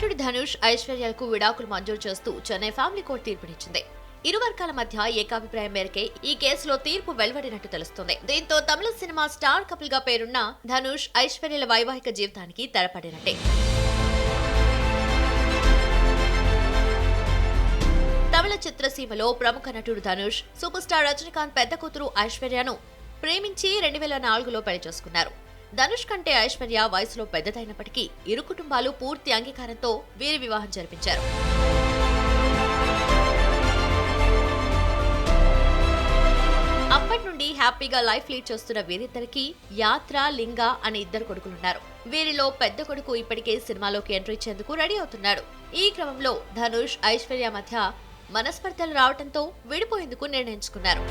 నటుడు ధనుష్ ఐశ్వర్యలకు విడాకులు మంజూరు చేస్తూ చెన్నై ఫ్యామిలీ కోర్టు తీర్పునిచ్చింది. ఇరు వర్గాల మధ్య ఏకాభిప్రాయం మేరకే ఈ కేసులో తీర్పు వెలువడినట్టు తెలుస్తుంది. దీంతో తమిళ సినిమా స్టార్ కపుల్గా పేరున్న ధనుష్ ఐశ్వర్యల వైవాహిక జీవితానికి తెరపడినట్టే. తమిళ చిత్రసీమలో ప్రముఖ నటుడు ధనుష్ సూపర్ స్టార్ రజనీకాంత్ పెద్ద కూతురు ఐశ్వర్యను ప్రేమించి రెండు వేల నాలుగులో పెళ్ళి చేసుకున్నారు. ధనుష్ కంటే ఐశ్వర్య వయసులో పెద్దదైనప్పటికీ ఇరు కుటుంబాలు పూర్తి అంగీకారంతో వీరి వివాహం జరిపించారు. అప్పటి నుండి హ్యాపీగా లైఫ్ లీడ్ చేస్తున్న వీరిద్దరికి యాత్ర లింగ అనే ఇద్దరు కొడుకులున్నారు. వీరిలో పెద్ద కొడుకు ఇప్పటికే సినిమాలోకి ఎంట్రీ ఇచ్చేందుకు రెడీ అవుతున్నాడు. ఈ క్రమంలో ధనుష్ ఐశ్వర్య మధ్య మనస్పర్ధలు రావడంతో విడిపోయేందుకు నిర్ణయించుకున్నారు.